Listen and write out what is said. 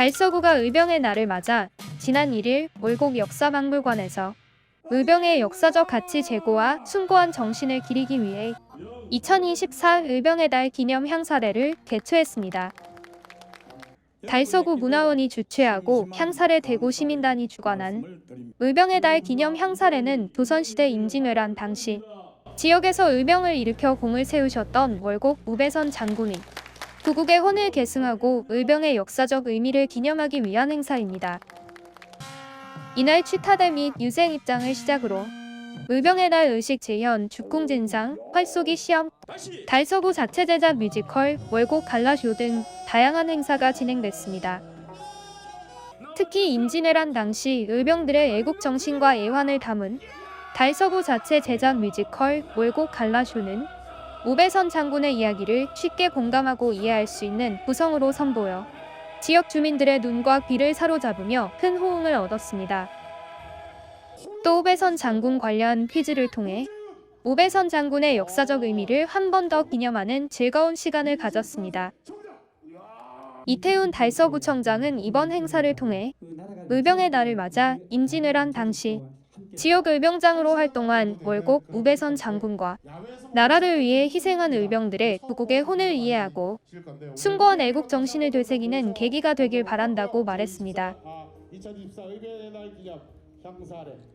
달서구가 의병의 날을 맞아 지난 1일 월곡 역사박물관에서 의병의 역사적 가치 제고와 숭고한 정신을 기리기 위해 2024 의병의 달 기념 향사례를 개최했습니다. 달서구 문화원이 주최하고 향사례 대구 시민단이 주관한 의병의 달 기념 향사례는 조선시대 임진왜란 당시 지역에서 의병을 일으켜 공을 세우셨던 월곡 우배선 장군이 구국의 혼을 계승하고 의병의 역사적 의미를 기념하기 위한 행사입니다. 이날 취타대 및 유생 입장을 시작으로 의병의 날 의식 재현, 죽궁 진상, 활쏘기 시험, 달서구 자체 제작 뮤지컬, 월곡 갈라쇼 등 다양한 행사가 진행됐습니다. 특히 임진왜란 당시 의병들의 애국 정신과 애환을 담은 달서구 자체 제작 뮤지컬 월곡 갈라쇼는 우배선 장군의 이야기를 쉽게 공감하고 이해할 수 있는 구성으로 선보여 지역 주민들의 눈과 귀를 사로잡으며 큰 호응을 얻었습니다. 또 우배선 장군 관련 퀴즈를 통해 우배선 장군의 역사적 의미를 한 번 더 기념하는 즐거운 시간을 가졌습니다. 이태훈 달서구청장은 이번 행사를 통해 의병의 날을 맞아 임진왜란 당시 지역 의병장으로 활동한 월곡 우배선 장군과 나라를 위해 희생한 의병들의 구국의 혼을 이해하고 숭고한 애국 정신을 되새기는 계기가 되길 바란다고 말했습니다.